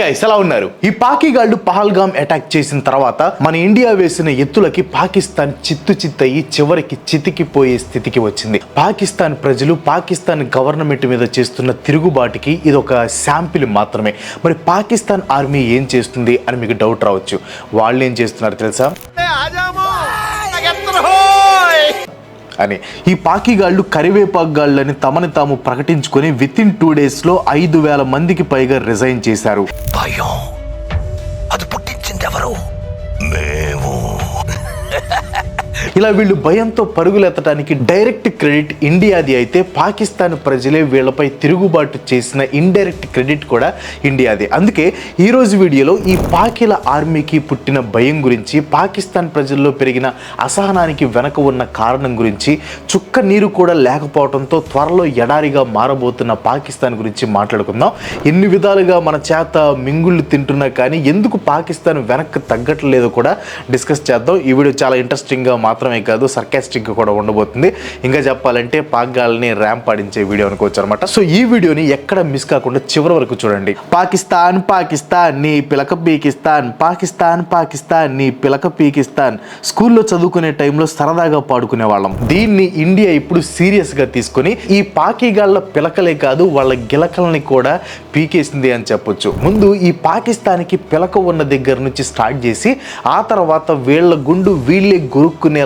Guys ఎలా ఉన్నారు? ఈ పాకిగాళ్ళు పహల్గామ్ అటాక్ చేసిన తర్వాత మన ఇండియా వేసిన ఎత్తులకి పాకిస్తాన్ చిత్తు చిత్తయి చివరికి చితికిపోయే స్థితికి వచ్చింది. పాకిస్తాన్ ప్రజలు పాకిస్తాన్ గవర్నమెంట్ మీద చేస్తున్న తిరుగుబాటుకి ఇది ఒక శాంపిల్ మాత్రమే. మరి పాకిస్తాన్ ఆర్మీ ఏం చేస్తుంది అని మీకు డౌట్ రావచ్చు. వాళ్ళు ఏం చేస్తున్నారు తెలుసా అని. ఈ పాకిగాళ్ళు అని తమని తాము ప్రకటించుకొని విత్ ఇన్ టూ డేస్లో ఐదు వేల మందికి పైగా రిజైన్ చేశారు. భయం. అది పుట్టించింది ఎవరు? ఇలా వీళ్ళు భయంతో పరుగులెత్తడానికి డైరెక్ట్ క్రెడిట్ ఇండియాది అయితే పాకిస్తాన్ ప్రజలే వీళ్ళపై తిరుగుబాటు చేసిన ఇండైరెక్ట్ క్రెడిట్ కూడా ఇండియాది. అందుకే ఈ రోజు వీడియోలో ఈ పాకిల ఆర్మీకి పుట్టిన భయం గురించి పాకిస్తాన్ ప్రజల్లో పెరిగిన అసహనానికి వెనక ఉన్న కారణం గురించి చుక్క నీరు కూడా లేకపోవడంతో త్వరలో ఎడారిగా మారబోతున్న పాకిస్తాన్ గురించి మాట్లాడుకుందాం. ఎన్ని విధాలుగా మన చేత మింగుళ్ళు తింటున్నా కానీ ఎందుకు పాకిస్తాన్ వెనక్కి తగ్గట్లేదో కూడా డిస్కస్ చేద్దాం. ఈ వీడియో చాలా ఇంట్రెస్టింగ్గా మాత్రమే కాదు సర్కాస్టిక్గా కూడా ఉండబోతుంది. ఇంకా చెప్పాలంటే పాగాల్ని ర్యాంప్ ఆడించే వీడియో అనుకోవచ్చు అనమాట సో ఈ వీడియోని ఎక్కడ మిస్ కాకుండా చివరి వరకు చూడండి. పాకిస్తాన్ పాకిస్తాన్ నీ పిలక పీకిస్తాన్ పాకిస్తాన్ పాకిస్తాన్ నీ పిలక పీకిస్తాన్. స్కూల్లో చదువుకునే టైంలో సరదాగా పాడుకునే వాళ్ళం. దీన్ని ఇండియా ఇప్పుడు సీరియస్గా తీసుకొని ఈ పాకిగాళ్ళ పిలకలే కాదు వాళ్ళ గిలకల్ని కూడా పీకేసింది అని చెప్పొచ్చు. ముందు ఈ పాకిస్తాన్కి పిలక ఉన్న దగ్గర నుంచి స్టార్ట్ చేసి ఆ తర్వాత వీళ్ళ గుండు వీళ్ళే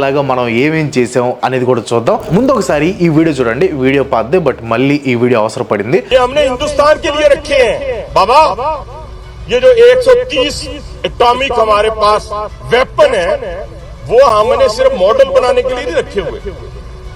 గురుక్కునేలాగా మనం ఏమేం చేసాం అనేది కూడా చూద్దాం ముందు ఒకసారి ఈ వీడియో చూడండి వీడియో పాద్దే బట్ మళ్ళీ ఈ వీడియో అవసరపడింది ये हमने हिंदुस्तान के लिए रखे हैं बाबा ये जो 130 एटॉमिक हमारे पास वेपन है वो हमने सिर्फ मॉडल बनाने के लिए नहीं रखे हुए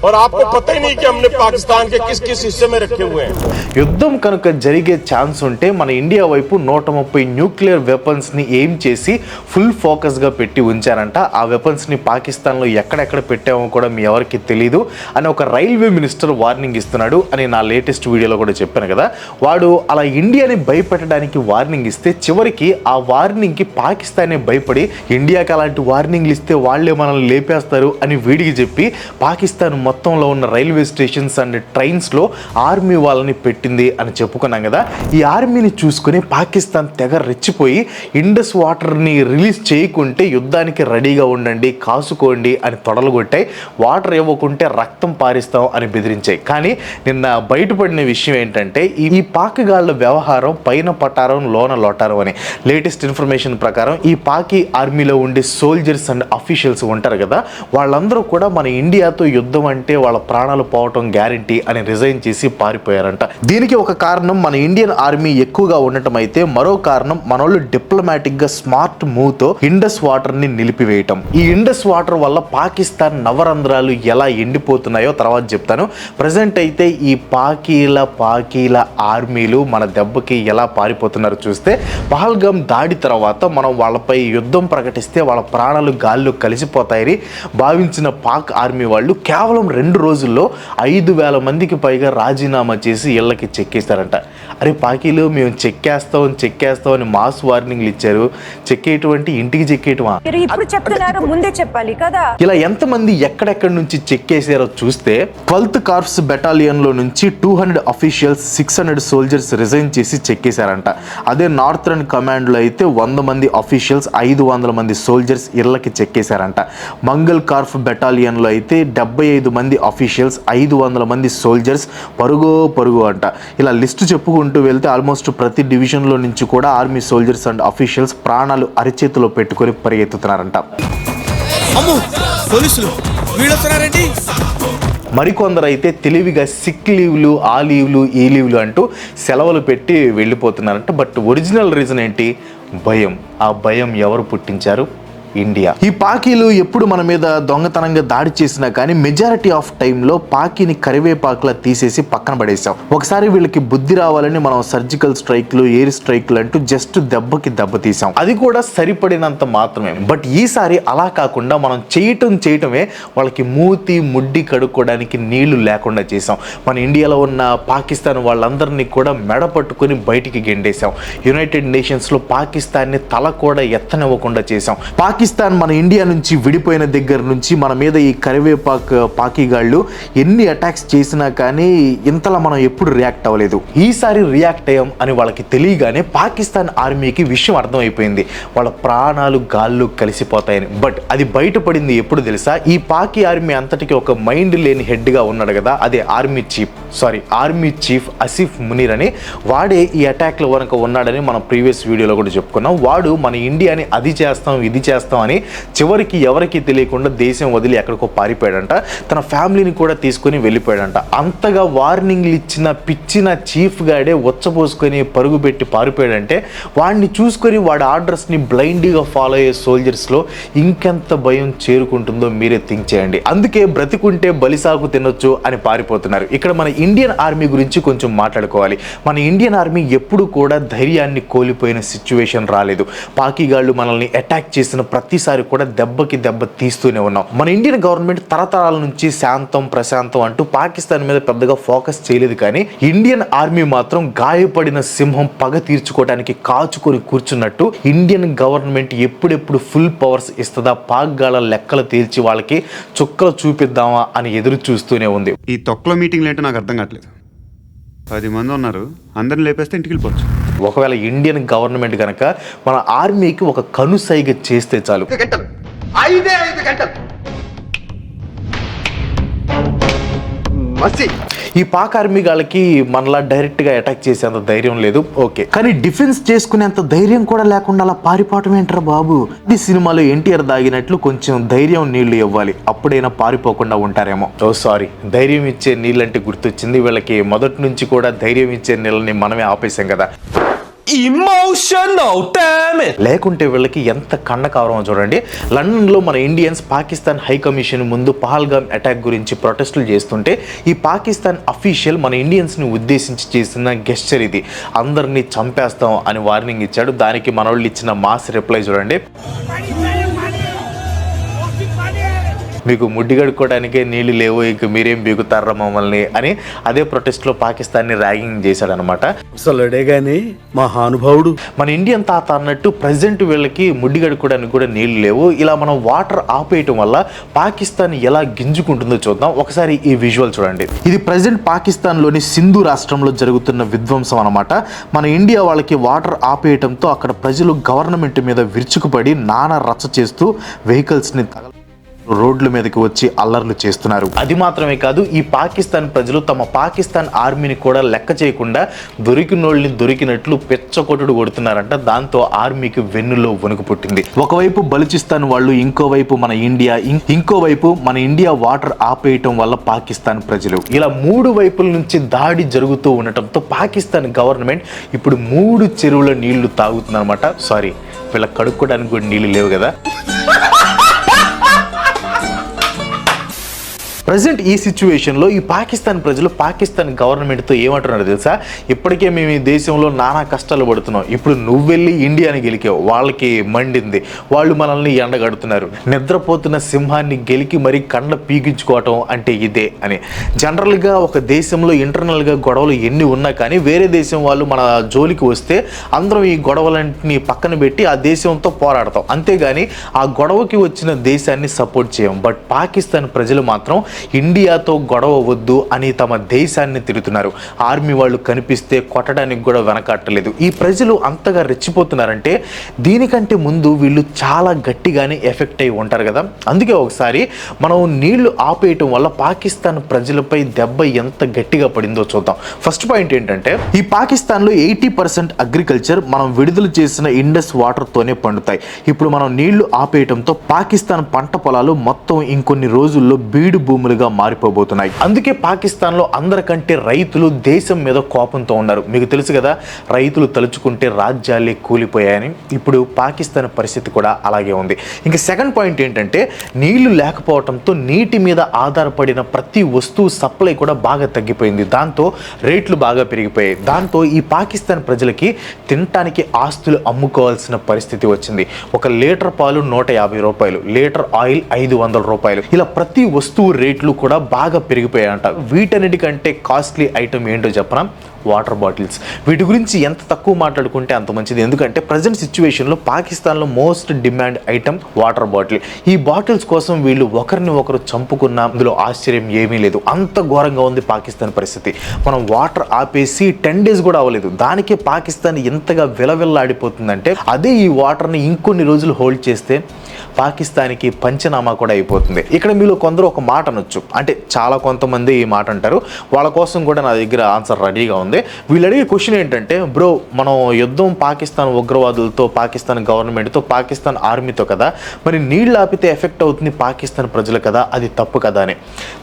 और आपको पता ही नहीं कि हमने पाकिस्तान के किस किस हिस्से में रखे हुए हैं యుద్ధం కనుక జరిగే ఛాన్స్ ఉంటే మన ఇండియా వైపు నూట ముప్పై న్యూక్లియర్ వెపన్స్ని ఎయిమ్ చేసి ఫుల్ ఫోకస్గా పెట్టి ఉంచారంట ఆ వెపన్స్ని పాకిస్తాన్లో ఎక్కడెక్కడ పెట్టామో కూడా మీ ఎవరికి తెలియదు అని ఒక రైల్వే మినిస్టర్ వార్నింగ్ ఇస్తున్నాడు అని నా లేటెస్ట్ వీడియోలో కూడా చెప్పాను కదా వాడు అలా ఇండియాని భయపెట్టడానికి వార్నింగ్ ఇస్తే చివరికి ఆ వార్నింగ్కి పాకిస్తానే భయపడి ఇండియాకి అలాంటి వార్నింగ్లు ఇస్తే వాళ్ళే మనల్ని లేపేస్తారు అని వీడికి చెప్పి పాకిస్తాన్ మొత్తంలో ఉన్న రైల్వే స్టేషన్స్ అండ్ ట్రైన్స్లో ఆర్మీ వాళ్ళని పెట్టింది అని చెప్పుకున్నాం కదా. ఈ ఆర్మీని చూసుకుని పాకిస్తాన్ తెగ రెచ్చిపోయి ఇండస్ వాటర్ని రిలీజ్ చేయకుంటే యుద్ధానికి రెడీగా ఉండండి కాసుకోండి అని తొడలుగొట్టాయి. వాటర్ ఇవ్వకుంటే రక్తం పారిస్తాం అని బెదిరించాయి. కానీ నిన్న బయటపడిన విషయం ఏంటంటే ఈ- ఈ పాకిగాళ్ళ వ్యవహారం పైన పటారం లోన లోటారం అని. లేటెస్ట్ ఇన్ఫర్మేషన్ ప్రకారం ఈ పాకి ఆర్మీలో ఉండే సోల్జర్స్ అండ్ అఫీషియల్స్ ఉంటారు కదా వాళ్ళందరూ కూడా మన ఇండియాతో యుద్ధం అంటే వాళ్ళ ప్రాణాలు పోవటం గ్యారంటీ అని రిజైన్ చేసి పారిపోయారంట. దీనికి ఒక కారణం మన ఇండియన్ ఆర్మీ ఎక్కువగా ఉండటం అయితే మరో కారణం మనోళ్ళు డిప్లొమాటిక్గా స్మార్ట్ మూవ్తో ఇండస్ వాటర్ని నిలిపివేయటం. ఈ ఇండస్ వాటర్ వల్ల పాకిస్తాన్ నవరంధ్రాలు ఎలా ఎండిపోతున్నాయో తర్వాత చెప్తాను. ప్రజెంట్ అయితే ఈ పాకీల పాకీల ఆర్మీలు మన దెబ్బకి ఎలా పారిపోతున్నారో చూస్తే పహల్గం దాడి తర్వాత మనం వాళ్ళపై యుద్ధం ప్రకటిస్తే వాళ్ళ ప్రాణాలు గాల్లో కలిసిపోతాయని భావించిన పాక్ ఆర్మీ వాళ్ళు కేవలం రెండు రోజుల్లో ఐదు వేల మందికి పైగా రాజీనామా చేసి ఇళ్ళకి చెక్కేశారంట. అరే పాకీలు మేము చెక్కేస్తాం చెక్కేస్తాం అని మాస్ వార్నింగ్లు ఇచ్చారు. చెక్కేటువంటి ఇంటికి చెక్కేయటమా? ఇప్పుడు చెప్తున్నారు ముందే చెప్పాలి కదా. ఇలా ఎంతమంది ఎక్కడెక్కడి నుంచి చెక్కేసారో చూస్తే ట్వెల్త్ కార్ప్స్ బెటాలియన్లో నుంచి two hundred officials six hundred soldiers resign చేసి చెక్కేశారంట అదే నార్థరన్ కమాండ్లో అయితే వంద మంది అఫీషియల్స్ ఐదు వందల మంది సోల్జర్స్ ఇళ్ళకి చెక్కేశారంట మంగల్ కార్ఫ్ బెటాలియన్లో అయితే డెబ్బై ఐదు మంది అఫీషియల్స్ ఐదు వందల మంది సోల్జర్స్ పరుగో పరుగు అంట. ఇలా లిస్టు చెప్పుకుంటూ వెళ్తే ఆల్మోస్ట్ ప్రతి డివిజన్లో నుంచి కూడా ఆర్మీ సోల్జర్స్ అండ్ అఫీషియల్స్ ప్రాణాలు అరిచేతిలో పెట్టుకొని పరిగెత్తుతున్నారంట. అమ్ము పోలీసులు వీళ్ళు వస్తున్నారేంటి మరికొందరు అయితే తెలివిగా సిక్ లీవ్లు ఆ లీవ్లు ఈ లీవ్లు అంటూ సెలవులు పెట్టి వెళ్ళిపోతున్నారంట. బట్ ఒరిజినల్ రీజన్ ఏంటి? భయం. ఆ భయం ఎవరు పుట్టించారు? ఇండియా ఈ పాకీలు ఎప్పుడు మన మీద దొంగతనంగా దాడి చేసినా కానీ మెజారిటీ ఆఫ్ టైంలో పాకీని కరివేపాకులా తీసేసి పక్కన పడేసాం ఒకసారి వీళ్ళకి బుద్ధి రావాలని మనం సర్జికల్ స్ట్రైక్లు ఎయిర్ స్ట్రైక్లు అంటూ జస్ట్ దెబ్బకి దెబ్బ తీసాం అది కూడా సరిపడినంత మాత్రమే. బట్ ఈసారి అలా కాకుండా మనం చేయటం చేయటమే వాళ్ళకి మూతి ముడ్డి కడుక్కోవడానికి నీళ్ళు లేకుండా చేసాం మన ఇండియాలో ఉన్న పాకిస్తాన్ వాళ్ళందరినీ కూడా మెడ పట్టుకుని బయటికి గెండేశాం. యునైటెడ్ నేషన్స్లో పాకిస్తాన్ని తల కూడా ఎత్తనివ్వకుండా చేసాం పాకిస్తాన్ పాకిస్తాన్ మన ఇండియా నుంచి విడిపోయిన దగ్గర నుంచి మన మీద ఈ కరివేపాకు పాకిగాళ్ళు ఎన్ని అటాక్స్ చేసినా కానీ ఇంతలా మనం ఎప్పుడు రియాక్ట్ అవ్వలేదు. ఈసారి రియాక్ట్ అయ్యాం అని వాళ్ళకి తెలియగానే పాకిస్తాన్ ఆర్మీకి విషయం అర్థమైపోయింది. వాళ్ళ ప్రాణాలు గాళ్ళు కలిసిపోతాయని. బట్ అది బయటపడింది ఎప్పుడు తెలుసా? ఈ పాకి ఆర్మీ అంతటికి ఒక మైండ్ లేని హెడ్గా ఉన్నాడు కదా అదే army chief sorry army chief Asif Munir అని వాడే ఈ అటాక్లో వెనక ఉన్నాడని మనం ప్రీవియస్ వీడియోలో కూడా చెప్పుకున్నాం. వాడు మన ఇండియాని అది చేస్తాం ఇది చేస్తాం అని చివరికి ఎవరికి తెలియకుండా దేశం వదిలి ఎక్కడికో పారిపోయాడంట. తన ఫ్యామిలీని కూడా తీసుకొని వెళ్ళిపోయాడంట. అంతగా వార్నింగ్లు ఇచ్చిన పిచ్చిన చీఫ్ గాడే వచ్చపోసుకొని పరుగు పెట్టి పారిపోయాడంటే వాడిని చూసుకొని వాడి ఆర్డర్స్ని బ్లైండ్గా ఫాలో అయ్యే సోల్జర్స్లో ఇంకెంత భయం చేరుకుంటుందో మీరే థింక్ చేయండి. అందుకే బ్రతికుంటే బలిసాకు తినొచ్చు అని పారిపోతున్నారు. ఇక్కడ మన ఇండియన్ ఆర్మీ గురించి కొంచెం మాట్లాడుకోవాలి. మన ఇండియన్ ఆర్మీ ఎప్పుడు కూడా ధైర్యాన్ని కోల్పోయిన సిచ్యువేషన్ రాలేదు. పాకిగాళ్ళు మనల్ని అటాక్ చేసిన ప్రతిసారి కూడా దెబ్బకి దెబ్బ తీస్తూనే ఉన్నాం. మన ఇండియన్ గవర్నమెంట్ తరతరాల నుంచి శాంతం ప్రశాంతం అంటూ పాకిస్తాన్ మీద పెద్దగా ఫోకస్ చేయలేదు కానీ ఇండియన్ ఆర్మీ మాత్రం గాయపడిన సింహం పగ తీర్చుకోవడానికి కాచుకొని కూర్చున్నట్టు ఇండియన్ గవర్నమెంట్ ఎప్పుడెప్పుడు ఫుల్ పవర్స్ ఇస్తుందా పాక్ లెక్కలు తేల్చి వాళ్ళకి చుక్కలు చూపిద్దామా అని ఎదురు చూస్తూనే ఉంది. ఈ తొక్కలో మీటింగ్లు ఏంటో నాకు అర్థం కావట్లేదు. పది మంది ఉన్నారు అందరిని లేపేస్తే ఇంటికి వెళ్ళిపోవచ్చు. ఒకవేళ ఇండియన్ గవర్నమెంట్ కనుక మన ఆర్మీకి ఒక కనుసైగ చేస్తే చాలు. ఐదే ఐదు గంటలు. మసి. ఈ పాక్ ఆర్మీ వాళ్ళకి మనలా డైరెక్ట్గా అటాక్ చేసేంత ధైర్యం లేదు. ఓకే కానీ డిఫెన్స్ చేసుకునేంత ధైర్యం కూడా లేకుండా అలా పారిపోవటం ఏంట్రా బాబు? ఈ సినిమాలో ఎన్టీఆర్ దాగినట్లు కొంచెం ధైర్యం నీళ్ళు ఇవ్వాలి. అప్పుడైనా పారిపోకుండా ఉంటారేమో. Oh, ఓ సారీ ధైర్యం ఇచ్చే నీళ్ళంటే గుర్తొచ్చింది. వీళ్ళకి మొదటి నుంచి కూడా ధైర్యం ఇచ్చే నీళ్ళని మనమే ఆపేసాం కదా. ఇమోషనల్ డామేజ్ లేకుంటే వీళ్ళకి ఎంత కన్నకావరమో చూడండి. లండన్లో మన ఇండియన్స్ పాకిస్తాన్ హై కమిషన్ ముందు పహల్గామ్ అటాక్ గురించి ప్రొటెస్టులు చేస్తుంటే ఈ పాకిస్తాన్ అఫీషియల్ మన ఇండియన్స్ని ఉద్దేశించి చేసిన గెస్చర్ ఇది. అందరినీ చంపేస్తాం అని వార్నింగ్ ఇచ్చాడు. దానికి మనోళ్ళు ఇచ్చిన మాస్ రిప్లై చూడండి. మీకు ముడ్డి కడుక్కోవడానికే నీళ్ళు లేవు ఇక మీరేం బీగుతారా మమ్మల్ని అని అదే ప్రొటెస్ట్లో పాకిస్తాన్ని ర్యాగింగ్ చేశాడనమాట. అసలుడే గాని మహానుభావుడు. మన ఇండియన్ తాత అన్నట్టు ప్రజెంట్ వీళ్ళకి ముడ్డి కడుక్కోవడానికి కూడా నీళ్ళు లేవు. ఇలా మనం వాటర్ ఆపేయటం వల్ల పాకిస్తాన్ ఎలా గింజుకుంటుందో చూద్దాం. ఒకసారి ఈ విజువల్ చూడండి. ఇది ప్రజెంట్ పాకిస్తాన్లోని సింధు రాష్ట్రంలో జరుగుతున్న విధ్వంసం అనమాట మన ఇండియా వాళ్ళకి వాటర్ ఆపేయటంతో అక్కడ ప్రజలు గవర్నమెంట్ మీద విరుచుకుపడి నానా రచ్చ చేస్తూ వెహికల్స్ని తగల రోడ్ల మీదకి వచ్చి అల్లర్లు చేస్తున్నారు. అది మాత్రమే కాదు ఈ పాకిస్తాన్ ప్రజలు తమ పాకిస్తాన్ ఆర్మీని కూడా లెక్క చేయకుండా దొరికినోళ్ళని దొరికినట్లు పెచ్చకొట్టుడు కొడుతున్నారంట. దాంతో ఆర్మీకి వెన్నులో వణుకు పుట్టింది. ఒకవైపు బలుచిస్తాన్ వాళ్ళు ఇంకోవైపు మన ఇండియా ఇంకోవైపు మన ఇండియా వాటర్ ఆపేయటం వల్ల పాకిస్తాన్ ప్రజలు. ఇలా మూడు వైపుల నుంచి దాడి జరుగుతూ ఉండటంతో పాకిస్తాన్ గవర్నమెంట్ ఇప్పుడు మూడు చెరువుల నీళ్ళు తాగుతుందన్నమాట. సారీ వీళ్ళ కడుక్కోవడానికి కూడా నీళ్ళు లేవు కదా. ప్రజెంట్ ఈ సిచ్యువేషన్లో ఈ పాకిస్తాన్ ప్రజలు పాకిస్తాన్ గవర్నమెంట్తో ఏమంటున్నారు తెలుసా? ఇప్పటికే మేము ఈ దేశంలో నానా కష్టాలు పడుతున్నాం. ఇప్పుడు నువ్వు వెళ్ళి ఇండియాని గెలికావు. వాళ్ళకి మండింది. వాళ్ళు మనల్ని ఎండగడుతున్నారు. నిద్రపోతున్న సింహాన్ని గెలికి మరీ కండ పీకించుకోవటం అంటే ఇదే అని. జనరల్గా ఒక దేశంలో ఇంటర్నల్గా గొడవలు ఎన్ని ఉన్నా కానీ వేరే దేశం వాళ్ళు మన జోలికి వస్తే అందరం ఈ గొడవలన్నింటినీ పక్కన పెట్టి ఆ దేశంతో పోరాడతాం. అంతేగాని ఆ గొడవకి వచ్చిన దేశాన్ని సపోర్ట్ చేయం. బట్ పాకిస్తాన్ ప్రజలు మాత్రం ఇండియాతో గొడవ వద్దు అని తమ దేశాన్ని తిరుగుతున్నారు ఆర్మీ వాళ్ళు కనిపిస్తే కొట్టడానికి కూడా వెనకట్టలేదు ఈ ప్రజలు అంతగా రెచ్చిపోతున్నారంటే దీనికంటే ముందు వీళ్ళు చాలా గట్టిగానే ఎఫెక్ట్ అయి ఉంటారు కదా. అందుకే ఒకసారి మనం నీళ్ళు ఆపేయటం వల్ల పాకిస్తాన్ ప్రజలపై దెబ్బ ఎంత గట్టిగా పడిందో చూద్దాం. ఫస్ట్ పాయింట్ ఏంటంటే ఈ పాకిస్తాన్లో ఎయిటీ పర్సెంట్ అగ్రికల్చర్ మనం విడుదల చేసిన ఇండస్ వాటర్తోనే పండుతాయి. ఇప్పుడు మనం నీళ్ళు ఆపేయటంతో పాకిస్తాన్ పంట పొలాలు మొత్తం ఇంకొన్ని రోజుల్లో బీడు భూమి భూములుగా మారిపోబోతున్నాయి. అందుకే పాకిస్తాన్లో అందరికంటే రైతులు దేశం మీద కోపంతో ఉన్నారు. మీకు తెలుసు కదా రైతులు తలుచుకుంటే రాజ్యాలే కూలిపోయాయని. ఇప్పుడు పాకిస్తాన్ పరిస్థితి కూడా అలాగే ఉంది. ఇంకా సెకండ్ పాయింట్ ఏంటంటే నీళ్ళు లేకపోవడంతో నీటి మీద ఆధారపడిన ప్రతి వస్తువు సప్లై కూడా బాగా తగ్గిపోయింది. దాంతో రేట్లు బాగా పెరిగిపోయాయి. దాంతో ఈ పాకిస్తాన్ ప్రజలకి తినటానికి ఆస్తులు అమ్ముకోవాల్సిన పరిస్థితి వచ్చింది. ఒక లీటర్ పాలు నూట యాభై రూపాయలు లీటర్ ఆయిల్ ఐదు వందల రూపాయలు. ఇలా ప్రతి వస్తువు రేటు రేట్లు కూడా బాగా పెరిగిపోయాయంట. వీటన్నిటికంటే కాస్ట్లీ ఐటమ్ ఏంటో చెప్పనా? Water bottles. వీటి గురించి ఎంత తక్కువ మాట్లాడుకుంటే అంత మంచిది. ఎందుకంటే ప్రజెంట్ సిచ్యువేషన్లో పాకిస్తాన్లో most demand item water bottle. ఈ బాటిల్స్ కోసం వీళ్ళు ఒకరిని ఒకరు చంపుకున్న అందులో ఆశ్చర్యం ఏమీ లేదు. అంత ఘోరంగా ఉంది పాకిస్తాన్ పరిస్థితి. మనం వాటర్ ఆపేసి టెన్ డేస్ కూడా అవ్వలేదు. దానికే పాకిస్తాన్ ఎంతగా విలవిల్లాడిపోతుందంటే అదే ఈ వాటర్ని ఇంకొన్ని రోజులు హోల్డ్ చేస్తే పాకిస్తాన్కి పంచనామా కూడా అయిపోతుంది. ఇక్కడ మీలో కొందరు ఒక మాట అనొచ్చు. అంటే చాలా కొంతమంది ఈ మాట అంటారు. వాళ్ళ కోసం కూడా నా దగ్గర ఆన్సర్ రెడీగా ఉంది. వీళ్ళు అడిగే క్వశ్చన్ ఏంటంటే బ్రో మనం యుద్ధం పాకిస్తాన్ ఉగ్రవాదులతో పాకిస్తాన్ గవర్నమెంట్తో పాకిస్తాన్ ఆర్మీతో కదా? మరి నీళ్ళు ఆపితే ఎఫెక్ట్ అవుతుంది పాకిస్తాన్ ప్రజలు కదా? అది తప్పు కదా? అని.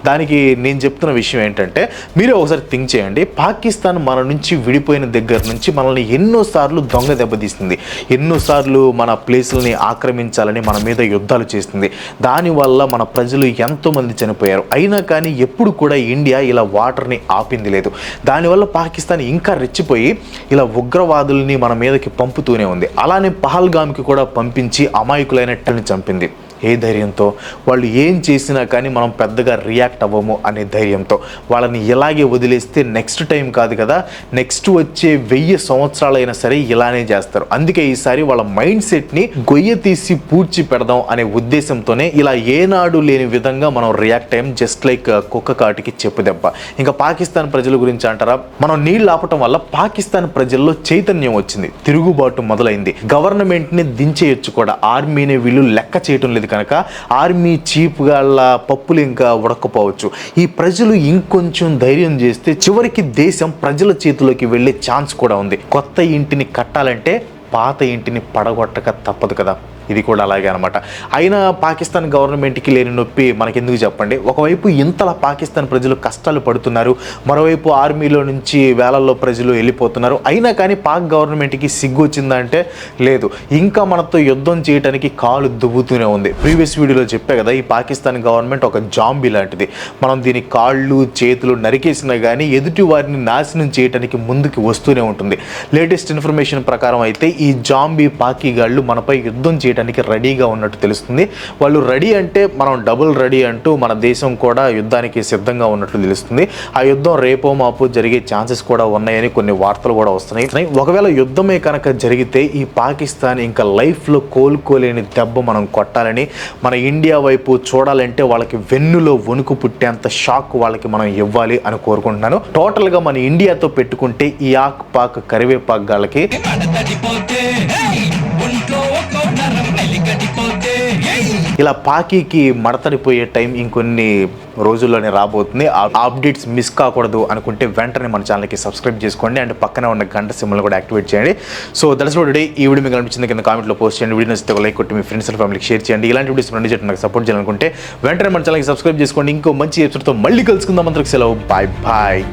దానికి నేను చెప్తున్న విషయం ఏంటంటే మీరే ఒకసారి థింక్ చేయండి. పాకిస్తాన్ మన నుంచి విడిపోయిన దగ్గర నుంచి మనల్ని ఎన్నోసార్లు దొంగ దెబ్బతీస్తుంది ఎన్నోసార్లు మన ప్లేసుల్ని ఆక్రమించాలని మన మీద యుద్ధాలు చేస్తుంది దానివల్ల మన ప్రజలు ఎంతోమంది చనిపోయారు. అయినా కానీ ఎప్పుడు కూడా ఇండియా ఇలా వాటర్ని ఆపింది లేదు. దానివల్ల పాకిస్తాన్ ఇంకా రెచ్చిపోయి ఇలా ఉగ్రవాదుల్ని మన మీదకి పంపుతూనే ఉంది. అలానే పహల్గామ్కి కూడా పంపించి అమాయకులైన టల్ని చంపింది. ఏ ధైర్యంతో? వాళ్ళు ఏం చేసినా కానీ మనం పెద్దగా రియాక్ట్ అవ్వము అనే ధైర్యంతో. వాళ్ళని ఇలాగే వదిలేస్తే నెక్స్ట్ టైం కాదు కదా. నెక్స్ట్ వచ్చే వెయ్యి సంవత్సరాలైనా సరే ఇలానే చేస్తారు. అందుకే ఈసారి వాళ్ళ మైండ్ సెట్ని గొయ్య తీసి పూడ్చి పెడదాం అనే ఉద్దేశంతోనే ఇలా ఏనాడు లేని విధంగా మనం రియాక్ట్ అయ్యాం. జస్ట్ లైక్ uh, కుక్క కాటికి చెప్పు దెబ్బ. ఇంకా పాకిస్తాన్ ప్రజల గురించి అంటారా? మనం నీళ్ళు ఆపటం వల్ల పాకిస్తాన్ ప్రజల్లో చైతన్యం వచ్చింది. తిరుగుబాటు మొదలైంది. గవర్నమెంట్ని దించేయొచ్చు కూడా. ఆర్మీని వీళ్ళు లెక్క చేయటం లేదు కనుక ఆర్మీ చీఫ్ గాళ్ళ పప్పులు ఇంకా ఉడకపోవచ్చు. ఈ ప్రజలు ఇంకొంచెం ధైర్యం చేస్తే చివరికి దేశం ప్రజల చేతిలోకి వెళ్ళే ఛాన్స్ కూడా ఉంది. కొత్త ఇంటిని కట్టాలంటే పాత ఇంటిని పడగొట్టక తప్పదు కదా. ఇది కూడా అలాగే అనమాట అయినా పాకిస్తాన్ గవర్నమెంట్కి లేని నొప్పి మనకెందుకు చెప్పండి? ఒకవైపు ఇంతలా పాకిస్తాన్ ప్రజలు కష్టాలు పడుతున్నారు మరోవైపు ఆర్మీలో నుంచి వేలల్లో ప్రజలు వెళ్ళిపోతున్నారు. అయినా కానీ పాక్ గవర్నమెంట్కి సిగ్గు వచ్చిందంటే లేదు. ఇంకా మనతో యుద్ధం చేయడానికి కాలు దువ్వుతూనే ఉంది. ప్రీవియస్ వీడియోలో చెప్పే కదా ఈ పాకిస్తాన్ గవర్నమెంట్ ఒక జాంబీ లాంటిది. మనం దీని కాళ్ళు చేతులు నరికేసినా కానీ ఎదుటి వారిని నాశనం చేయడానికి ముందుకు వస్తూనే ఉంటుంది. లేటెస్ట్ ఇన్ఫర్మేషన్ ప్రకారం అయితే ఈ జాంబీ పాకీగాళ్ళు మనపై యుద్ధం చేయడానికి రెడీగా ఉన్నట్టు తెలుస్తుంది. వాళ్ళు రెడీ అంటే మనం డబుల్ రెడీ అంటూ మన దేశం కూడా యుద్ధానికి సిద్ధంగా ఉన్నట్లు తెలుస్తుంది. ఆ యుద్ధం రేపో మాపు జరిగే ఛాన్సెస్ కూడా ఉన్నాయని కొన్ని వార్తలు కూడా వస్తున్నాయి. ఒకవేళ యుద్ధమే కనుక జరిగితే ఈ పాకిస్తాన్ ఇంకా లైఫ్లో కోలుకోలేని దెబ్బ మనం కొట్టాలని మన ఇండియా వైపు చూడాలంటే వాళ్ళకి వెన్నులో వణుకు పుట్టేంత షాక్ వాళ్ళకి మనం ఇవ్వాలి అని కోరుకుంటున్నాను. టోటల్గా మన ఇండియాతో పెట్టుకుంటే ఈ ఆక్ పాక్ కరివేపాక్ గాళ్ళకి ఇలా పాకీకి మడతడిపోయే టైం ఇంకొన్ని రోజుల్లోనే రాబోతుంది. ఆ అప్డేట్స్ మిస్ కాకూడదు అనుకుంటే వెంటనే మన ఛానల్కి సబ్స్క్రైబ్ చేసుకోండి. అండ్ పక్కన ఉన్న గంట సింబల్ కూడా యాక్టివేట్ చేయండి. సో దట్స్ టుడే ఈ వీడియో మీకు అనిపించింది కింద కామెంట్లో పోస్ట్ చేయండి. వీడియో నచ్చితే లైక్ కొట్టి మీ ఫ్రెండ్స్ అండ్ ఫ్యామిలీకి షేర్ చేయండి. ఇలాంటి వీడియోస్ రెండు చేయడం నాకు సపోర్ట్ చేయాలనుకుంటే వెంటనే మన ఛానల్కి సబ్స్క్రైబ్ చేసుకోండి. ఇంకో మంచి ఎపిసోడ్తో మళ్ళీ కలుసుకుందాం. అందరికి సెలవు. Bye bye